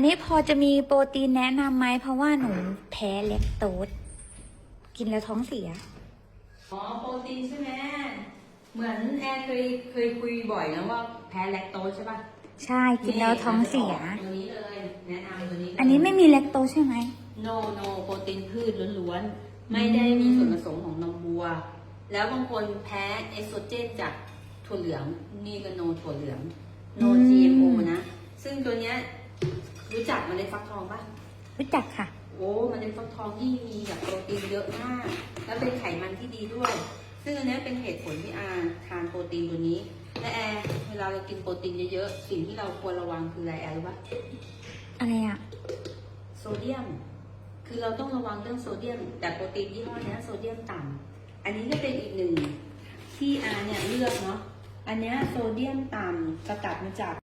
อันนี้พอจะมีโปรตีนแนะนำไหมเพราะว่าหนูแพ้แลคโตสกินแล้วท้องเสีย อ๋อโปรตีนใช่ไหมเหมือนแอร์เคยเคยคุยบ่อยนะว่าแพ้แลคโตสใช่ป่ะใช่กินแล้วท้องเสีย ตัวนี้เลยแนะนำตัวนี้เลยอันนี้ไม่มีแลคโตสใช่ไหมโนโนโปรตีนพืชล้วนๆ ไม่ได้มีส่วนผสมของนมวัว แล้วบางคนแพ้เอสโตรเจนจากถั่วเหลืองนี่ก็โนถั่วเหลืองโนอืม GMO นะ ซึ่งตัวเนี้ย รู้จักเมล็ดฟักทองปะรู้จักค่ะ โอ้เมล็ดฟักทองที่มีแบบโปรตีนเยอะมาก แล้วเป็นไขมันที่ดีด้วย ซึ่งอันเนี้ยเป็นเหตุผลที่อาทานโปรตีนตัวนี้ และแอร์เวลาเรากินโปรตีนเยอะๆ สิ่งที่เราควรระวังคืออะไรแอร์รู้ปะอะไรอะโซเดียม คือเราต้องระวังเรื่องโซเดียม แต่โปรตีนยี่ห้อเนี้ยโซเดียมต่ำอันนี้ก็เป็นอีกหนึ่งที่อาเนี่ยเลือกเนาะ อันเนี้ยโซเดียมต่ำสกัดมาจาก